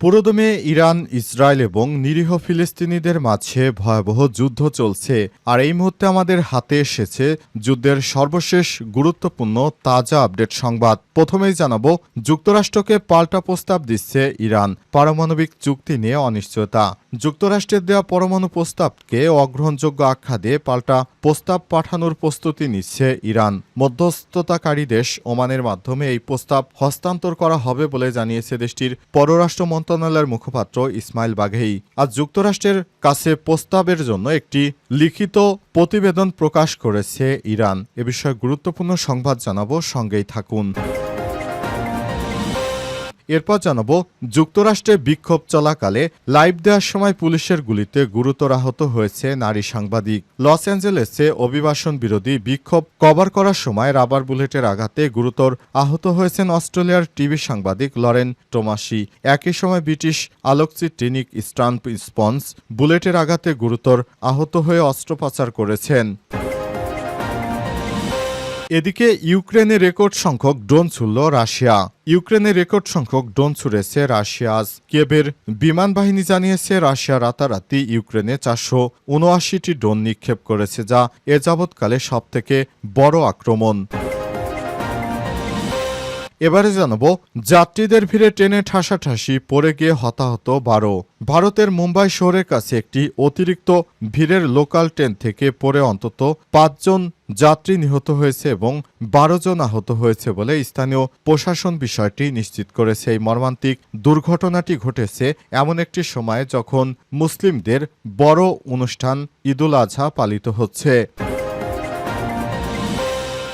পুরোদমে Iran, Israel এবং নিরীহ ফিলিস্তিনিদের মাঝে ভয়াবহ যুদ্ধ চলছে। আর এই মুহূর্তে আমাদের হাতে এসেছে যুদ্ধের সর্বশেষ গুরুত্বপূর্ণ তাজা আপডেট সংবাদ। প্রথমেই জানাব, যুক্তরাষ্ট্রকে পাল্টা প্রস্তাব দিচ্ছে ইরান। পারমাণবিক চুক্তি নিয়ে অনিশ্চয়তা। যুক্তরাষ্ট্রের দেওয়া পরমাণু প্রস্তাবকে অগ্রহণযোগ্য আখ্যা দিয়ে পাল্টা প্রস্তাব পাঠানোর প্রস্তুতি নিচ্ছে ইরান। মধ্যস্থতাকারী দেশ ওমানের মাধ্যমে এই প্রস্তাব হস্তান্তর করা হবে বলে জানিয়েছে দেশটির পররাষ্ট্র মন্ত্রণালয়ের মুখপাত্র ইসমাইল বাঘেই আজ যুক্তরাষ্ট্রের কাছে প্রস্তাবের জন্য একটি লিখিত প্রতিবেদন প্রকাশ করেছে ইরান। এ বিষয়ে গুরুত্বপূর্ণ সংবাদ জানাব, সঙ্গেই থাকুন। এরপর জানাব, যুক্তরাষ্ট্রে বিক্ষোভ চলাকালে লাইভ দেওয়ার সময় পুলিশের গুলিতে গুরুতর আহত হয়েছে নারী সাংবাদিক। লস অ্যাঞ্জেলেসে অভিবাসন বিরোধী বিক্ষোভ কভার করার সময় রাবার বুলেটের আঘাতে গুরুতর আহত হয়েছেন অস্ট্রেলিয়ার টিভি সাংবাদিক লরেন টোমাসি। একই সময় ব্রিটিশ আলোকচিত্রী নিক স্টান স্পন্স বুলেটের আঘাতে গুরুতর আহত হয়ে অস্ত্রোপচার করেছেন। এদিকে ইউক্রেনে রেকর্ড সংখ্যক ড্রোন ছুড়ল রাশিয়া। ইউক্রেনে রেকর্ড সংখ্যক ড্রোন ছুড়েছে রাশিয়া। কেবের বিমান বাহিনী জানিয়েছে, রাশিয়া রাতারাতি ইউক্রেনে চারশো উনআশিটি ড্রোন নিক্ষেপ করেছে, যা এ যাবৎকালে সবথেকে বড় আক্রমণ। এবারে জানাব, যাত্রীদের ভিড়ে ট্রেনে ঠাসাঠাসি, পড়ে গিয়ে হতাহত বারো। ভারতের মুম্বাই শহরের কাছে একটি অতিরিক্ত ভিড়ের লোকাল ট্রেন থেকে পড়ে অন্তত পাঁচজন যাত্রী নিহত হয়েছে এবং বারো জন আহত হয়েছে বলে স্থানীয় প্রশাসন বিষয়টি নিশ্চিত করেছে। এই মর্মান্তিক দুর্ঘটনাটি ঘটেছে এমন একটি সময়ে যখন মুসলিমদের বড় অনুষ্ঠান ঈদুল আজহা পালিত হচ্ছে।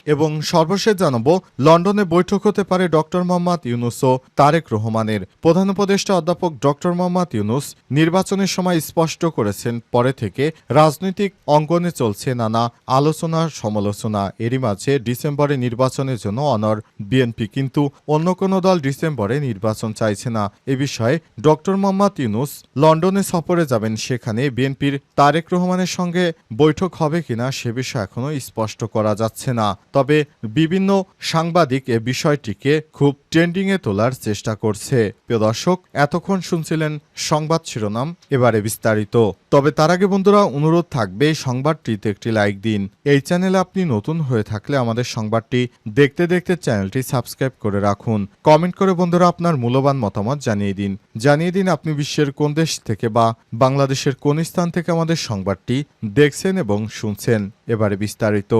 এবং সর্বশেষ জানাব, লন্ডনে বৈঠক হতে পারে ডক্টর মোহাম্মদ ইউনুস ও তারেক রহমানের। প্রধান উপদেষ্টা অধ্যাপক ডক্টর মোহাম্মদ ইউনুস নির্বাচনের সময় স্পষ্ট করেছেন, পরে থেকে রাজনৈতিক অঙ্গনে চলছে নানা আলোচনা সমালোচনা। এরই মাঝে ডিসেম্বরে নির্বাচনের জন্য অনর বিএনপি, কিন্তু অন্য কোনো দল ডিসেম্বরে নির্বাচন চাইছে না। এ বিষয়ে ডক্টর মোহাম্মদ ইউনুস লন্ডনে সফরে যাবেন, সেখানে বিএনপির তারেক রহমানের সঙ্গে বৈঠক হবে কিনা সে বিষয়ে এখনও স্পষ্ট করা যাচ্ছে না। তবে বিভিন্ন সাংবাদিক এ বিষয়টিকে খুব ট্রেন্ডিংয়ে তোলার চেষ্টা করছে। প্রিয় দর্শক, এতক্ষণ শুনছিলেন সংবাদ শিরোনাম, এবারে বিস্তারিত। তবে তার আগে বন্ধুরা, অনুরোধ থাকবে সংবাদটিতে একটি লাইক দিন। এই চ্যানেলে আপনি নতুন হয়ে থাকলে আমাদের সংবাদটি দেখতে দেখতে চ্যানেলটি সাবস্ক্রাইব করে রাখুন। কমেন্ট করে বন্ধুরা আপনার মূল্যবান মতামত জানিয়ে দিন। জানিয়ে দিন আপনি বিশ্বের কোন দেশ থেকে বা বাংলাদেশের কোন স্থান থেকে আমাদের সংবাদটি দেখছেন এবং শুনছেন। এবারে বিস্তারিত।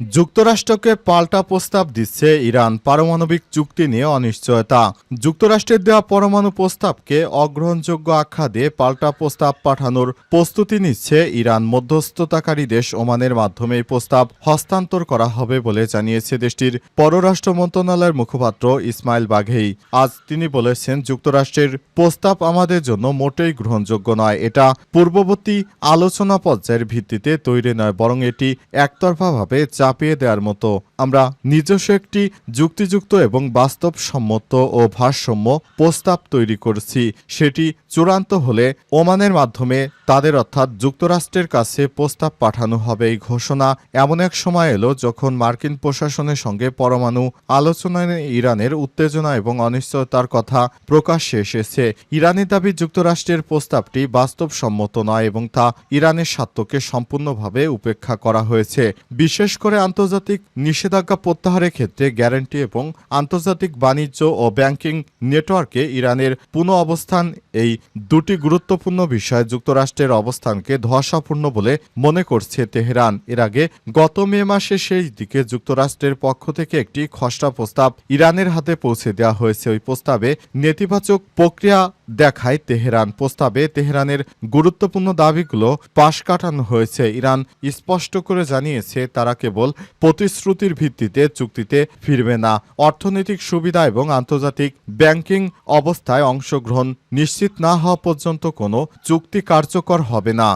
যুক্তরাষ্ট্রকে পাল্টা প্রস্তাব দিচ্ছে ইরান পারমাণবিক চুক্তি নিয়ে অনিশ্চয়তা। যুক্তরাষ্ট্রের দেওয়া পরমাণু প্রস্তাবকে অগ্রহণযোগ্য আখ্যা দিয়ে পাল্টা প্রস্তাব পাঠানোর প্রস্তুতি নিচ্ছে ইরান মধ্যস্থতাকারী দেশ ওমানের মাধ্যমে এই প্রস্তাব হস্তান্তর করা হবে বলে জানিয়েছে দেশটির পররাষ্ট্র মন্ত্রণালয়ের মুখপাত্র ইসমাইল বাঘেই। আজ তিনি বলেছেন, যুক্তরাষ্ট্রের প্রস্তাব আমাদের জন্য মোটেই গ্রহণযোগ্য নয়। এটা পূর্ববর্তী আলোচনা পর্যায়ের ভিত্তিতে তৈরি নয়, বরং এটি একতরফাভাবে চাপিয়ে দেওয়ার মতো। আমরা নিজস্ব একটি যুক্তিযুক্ত এবং বাস্তবসম্মত ও ভারসাম্য প্রস্তাব তৈরি করছি। সেটি চূড়ান্ত হলে ওমানের মাধ্যমে তাদের অর্থাৎ যুক্তরাষ্ট্রের কাছে প্রস্তাব পাঠানো হবে এই ঘোষণা। এমন এক সময় এলো যখন মার্কিন প্রশাসনের সঙ্গে পরমাণু আলোচনায় ইরানের উত্তেজনা এবং অনিশ্চয়তার কথা প্রকাশ্যে এসেছে। ইরানের দাবি যুক্তরাষ্ট্রের প্রস্তাবটি বাস্তবসম্মত নয় এবং তা ইরানের স্বার্থকে সম্পূর্ণভাবে উপেক্ষা করা হয়েছে। বিশেষ করে আন্তর্জাতিক নিষেধাজ্ঞা প্রত্যাহারের ক্ষেত্রে গ্যারান্টি এবং আন্তর্জাতিক বাণিজ্য ও ব্যাংকিং নেটওয়ার্কে ইরানের পুনঃ অবস্থান এই দুটি গুরুত্বপূর্ণ বিষয় যুক্তরাষ্ট্রের অবস্থানকে ধোয়াশাপূর্ণ বলে মনে করছে তেহরান। এর আগে গত মে মাসে শেষ দিকে যুক্তরাষ্ট্রের পক্ষ থেকে একটি খসড়া প্রস্তাব ইরানের হাতে পৌঁছে দেওয়া হয়েছে। ওই প্রস্তাবে নেতিবাচক প্রক্রিয়া দেখায় তেহরান। প্রস্তাবে তেহরানের গুরুত্বপূর্ণ দাবিগুলো পাশ কাটানো হয়েছে। ইরান স্পষ্ট করে জানিয়েছে, তারা কেবল প্রতিশ্রুতির ভিত্তিতে চুক্তিতে ফিরবে না। অর্থনৈতিক সুবিধা এবং আন্তর্জাতিক ব্যাংকিং অবস্থায় অংশগ্রহণ নিশ্চিত না হওয়া পর্যন্ত কোনো চুক্তি কার্যকর হবে না।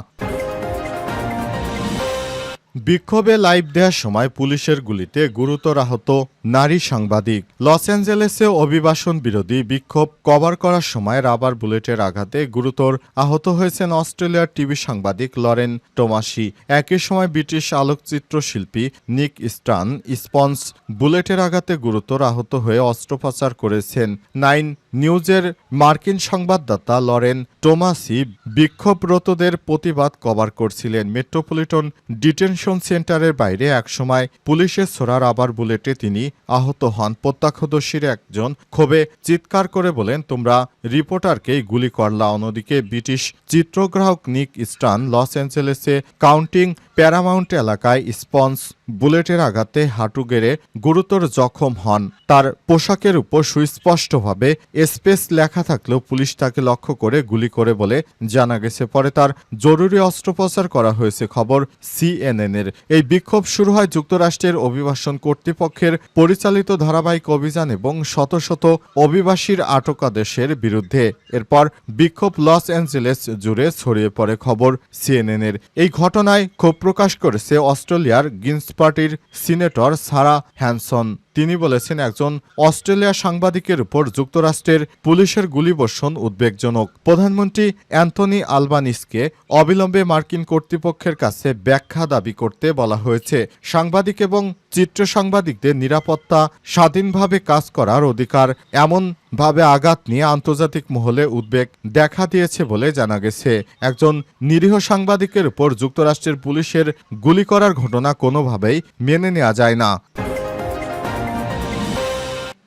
বিক্ষোভে লাইভ দেওয়ার সময় পুলিশের গুলিতে গুরুতর আহত নারী সাংবাদিক। লস অ্যাঞ্জেলেসে অভিবাসন বিরোধী বিক্ষোভ কভার করার সময় রাবার বুলেটের আঘাতে গুরুতর আহত হয়েছেন অস্ট্রেলিয়ার টিভি সাংবাদিক লরেন টোমাসি। একই সময় ব্রিটিশ আলোকচিত্র শিল্পী নিক স্টান স্পন্স বুলেটের আঘাতে গুরুতর আহত হয়ে অস্ত্রোপচার করেছেন নাইন নিউজের মার্কিন সংবাদদাতা লরেন টোমাসি বিক্ষোভরতদের প্রতিবাদ কভার করছিলেন। মেট্রোপলিটন ডিটেনশন সেন্টারের বাইরে একসময় পুলিশের ছোড়া রাবার বুলেটে তিনি আহত হন। প্রত্যক্ষদর্শীর একজন ক্ষোভে চিৎকার করে বলেন, তোমরা রিপোর্টারকেই গুলি করলা। অন্যদিকে ব্রিটিশ চিত্রগ্রাহক নিক স্টান লস অ্যাঞ্জেলেসে কাউন্টিং প্যারামাউন্ট এলাকায় স্পন্স বুলেটের আঘাতে হাঁটু গেড়ে গুরুতর জখম হন। তার পোশাকের উপর সুস্পষ্টভাবে স্পেস লেখা থাকলেও পুলিশ তাকে লক্ষ্য করে গুলি করে বলে জানা গেছে। পরে তার জরুরি অস্ত্রোপচার করা হয়েছে খবর সিএনএন এর এই বিক্ষোভ শুরু হয় যুক্তরাষ্ট্রের অভিবাসন কর্তৃপক্ষের পরিচালিত ধারাবাহিক অভিযান এবং শত শত অভিবাসীর আটকাদেশের বিরুদ্ধে। এরপর বিক্ষোভ লস অ্যাঞ্জেলেস জুড়ে ছড়িয়ে পড়ে খবর সিএনএন এর এই ঘটনায় ক্ষোভ প্রকাশ করেছে অস্ট্রেলিয়ার গিন্স পার্টির সিনেটর সারা হ্যানসন। তিনি বলেছেন, একজন অস্ট্রেলিয়া সাংবাদিকের উপর যুক্তরাষ্ট্রের পুলিশের গুলিবর্ষণ উদ্বেগজনক। প্রধানমন্ত্রী অ্যান্থনি আলবানিসকে অবিলম্বে মার্কিন কর্তৃপক্ষের কাছে ব্যাখ্যা দাবি করতে বলা হয়েছে। সাংবাদিক এবং চিত্র সাংবাদিকদের নিরাপত্তা, স্বাধীনভাবে কাজ করার অধিকার এমন ভাবে আঘাত নিয়ে আন্তর্জাতিক মহলে উদ্বেগ দেখা দিয়েছে বলে জানা গেছে। একজন নিরীহ সাংবাদিকের উপর যুক্তরাষ্ট্রের পুলিশের গুলি করার ঘটনা কোনোভাবেই মেনে নেওয়া যায় না।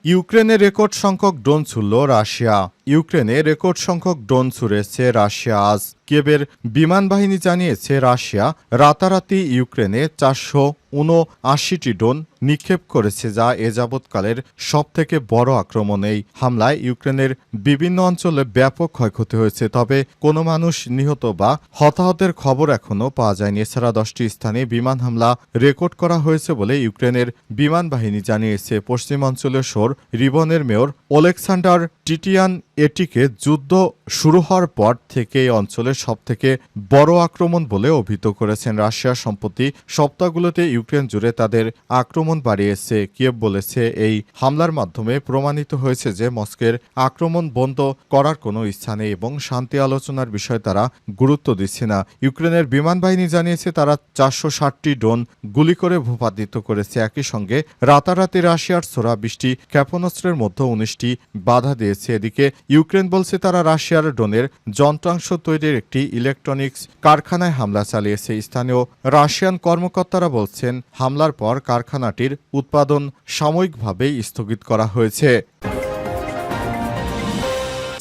ইউক্রেনে রেকর্ড সংখ্যক ড্রোন ছুড়ল রাশিয়া। ইউক্রেনে রেকর্ড সংখ্যক ড্রোন ছুড়েছে রাশিয়া আজ। কিয়েভের বিমান বাহিনী জানিয়েছে, রাশিয়া রাতারাতি ইউক্রেনে চারশো উনআশিটি ড্রোন নিক্ষেপ করেছে, যা এ যাবৎকালের সবথেকে বড় আক্রমণ। এই হামলায় ইউক্রেনের বিভিন্ন অঞ্চলে ব্যাপক ক্ষয়ক্ষতি হয়েছে, তবে কোনো মানুষ নিহত বা হতাহতের খবর এখনও পাওয়া যায়নি। এছাড়া দশটি স্থানে বিমান হামলা রেকর্ড করা হয়েছে বলে ইউক্রেনের বিমান বাহিনী জানিয়েছে। পশ্চিমাঞ্চলীয় শোর রিবনের মেয়র ওলেকসান্ডার টিটিয়ান এটিকে যুদ্ধ শুরু হওয়ার পর থেকে এই অঞ্চলের সবথেকে বড় আক্রমণ বলে অভিহিত করেছেন রাশিয়া সম্প্রতি সপ্তাহগুলোতে ইউক্রেন জুড়ে তাদের আক্রমণ বাড়িয়েছে। কিয়েভ বলেছে, এই হামলার মাধ্যমে প্রমাণিত হয়েছে যে মস্কের আক্রমণ বন্ধ করার কোনো ইচ্ছা নেই এবং শান্তি আলোচনার বিষয়ে তারা গুরুত্ব দিচ্ছে না। ইউক্রেনের বিমান বাহিনী জানিয়েছে, তারা চারশো ষাটটি ড্রোন গুলি করে ভূপাতিত করেছে। একই সঙ্গে রাতারাতি রাশিয়ার ছোড়া বৃষ্টি ক্ষেপণাস্ত্রের মধ্যে উনিশটি বাধা দিয়েছে। এদিকে ইউক্রেন বলছে, তারা রাশিয়ার ড্রোনের যন্ত্রাংশ তৈরির একটি ইলেকট্রনিক্স কারখানায় হামলা চালিয়েছে স্থানীয় রাশিয়ান কর্মকর্তারা বলছেন, হামলার পর কারখানাটির উৎপাদন সাময়িকভাবে স্থগিত করা হয়েছে।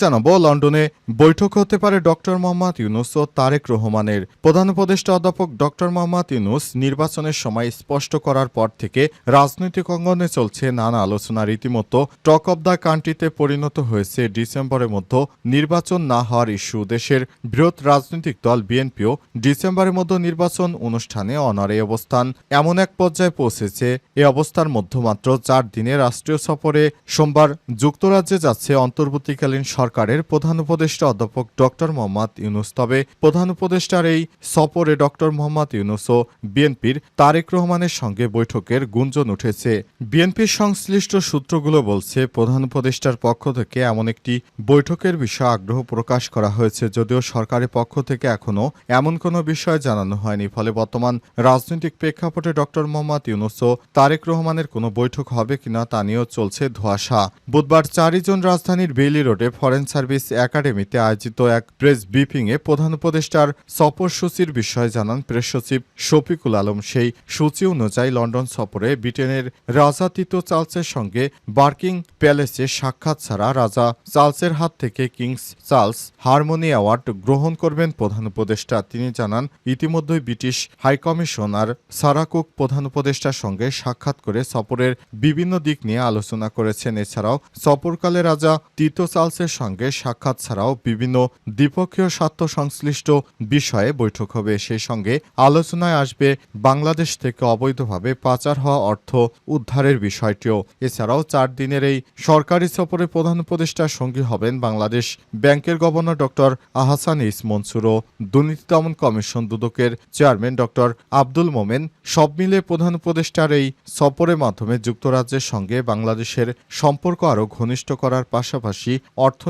জানাব, লন্ডনে বৈঠক হতে পারে ডক্টর মোহাম্মদ ইউনুস ও তারেক রহমানের। প্রধান উপদেষ্টা অধ্যাপক ডক্টর মোহাম্মদ ইউনুস নির্বাচনের সময় স্পষ্ট করার পর থেকে রাজনৈতিক অঙ্গনে চলছে নানা আলোচনা। রীতিমতো টক অব দ্য কান্ট্রিতে পরিণত হয়েছে ডিসেম্বরের মধ্যে নির্বাচন না হওয়ার ইস্যু। দেশের বৃহৎ রাজনৈতিক দল বিএনপিও ডিসেম্বরের মধ্যে নির্বাচন অনুষ্ঠানে অনারে অবস্থান। এমন এক পর্যায়ে পৌঁছেছে এ অবস্থার মধ্যে মাত্র চার দিনে রাষ্ট্রীয় সফরে সোমবার যুক্তরাজ্যে যাচ্ছে অন্তর্বর্তীকালীন সরকারের প্রধান উপদেষ্টা অধ্যাপক ডক্টর মোহাম্মদ ইউনুস। তবে প্রধান উপদেষ্টার এই সফরে ডক্টর মোহাম্মদ ইউনুস ও বিএনপির তারেক রহমানের সঙ্গে বৈঠকের গুঞ্জন উঠেছে। বিএনপির সংশ্লিষ্ট সূত্রগুলো বলছে, প্রধান উপদেষ্টার পক্ষ থেকে এমন একটি বৈঠকের বিষয়ে আগ্রহ প্রকাশ করা হয়েছে, যদিও সরকারের পক্ষ থেকে এখনও এমন কোনো বিষয় জানানো হয়নি। ফলে বর্তমান রাজনৈতিক প্রেক্ষাপটে ডক্টর মোহাম্মদ ইউনুস ও তারেক রহমানের কোনো বৈঠক হবে কিনা তা নিয়েও চলছে ধোঁয়াশা। বুধবার চারই জন রাজধানীর বেইলি রোডে ফরেন সার্ভিস একাডেমিতে আয়োজিত এক প্রেস ব্রিফিংয়ে প্রধান উপদেষ্টার সফরসূচির বিষয়ে জানান প্রেস সচিব শফিকুল আলম। সেই সূচি অনুযায়ী লন্ডন সফরে ব্রিটেনের রাজা তিতো চার্লসের সঙ্গে বার্কিং প্যালেসে সাক্ষাৎ ছাড়া রাজা চার্লসের হাত থেকে কিংস চার্লস হারমোনি অ্যাওয়ার্ড গ্রহণ করবেন প্রধান উপদেষ্টা। তিনি জানান, ইতিমধ্যেই ব্রিটিশ হাইকমিশনার সারাকুক প্রধান উপদেষ্টার সঙ্গে সাক্ষাৎ করে সফরের বিভিন্ন দিক নিয়ে আলোচনা করেছেন। এছাড়াও সফরকালে রাজা তিতো চার্লসের সঙ্গে সঙ্গে সাক্ষাৎ ছাড়াও বিভিন্ন দ্বিপক্ষীয় স্বার্থ সংশ্লিষ্ট বিষয়ে বৈঠক হবে। সেই সঙ্গে আলোচনায় আসবে বাংলাদেশ থেকে অবৈধভাবে পাচার হওয়া অর্থ উদ্ধারের বিষয়টিও। এছাড়াও চার দিনের এই সরকারি সফরে প্রধান উপদেষ্টার সঙ্গী হবেন বাংলাদেশ ব্যাংকের governor doctor Ahsan H Mansur ও দুর্নীতি দমন কমিশন দুদকের চেয়ারম্যান ডক্টর আব্দুল মোমেন সব মিলে প্রধান উপদেষ্টার এই সফরের মাধ্যমে যুক্তরাজ্যের সঙ্গে বাংলাদেশের সম্পর্ক আরও ঘনিষ্ঠ করার পাশাপাশি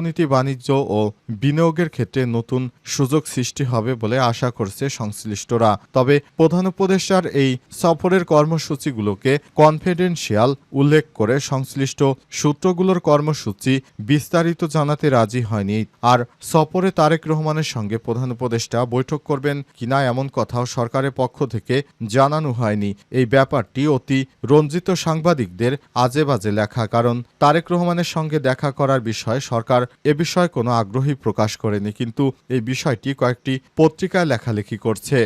অর্থনীতি, বাণিজ্য ও বিনিয়োগের ক্ষেত্রে নতুন সুযোগ সৃষ্টি হবে বলে আশা করছে সংশ্লিষ্টরা। তবে প্রধান উপদেষ্টার এই সফরের কর্মসূচিগুলোকে কনফিডেন্সিয়াল উল্লেখ করে সংশ্লিষ্ট সূত্রগুলোর কর্মসূচি বিস্তারিত জানাতে রাজি হয়নি। আর সফরে তারেক রহমানের সঙ্গে প্রধান উপদেষ্টা বৈঠক করবেন কিনা এমন কথাও সরকারের পক্ষ থেকে জানানো হয়নি। এই ব্যাপারটি অতি রঞ্জিত সাংবাদিকদের আজে বাজে লেখা। কারণ তারেক রহমানের সঙ্গে দেখা করার বিষয়ে সরকার এ বিষয়ে কোনো আগ্রহী প্রকাশ করেনি কিন্তু এই বিষয়টি কয়েকটি পত্রিকায় লেখালেখি করছে।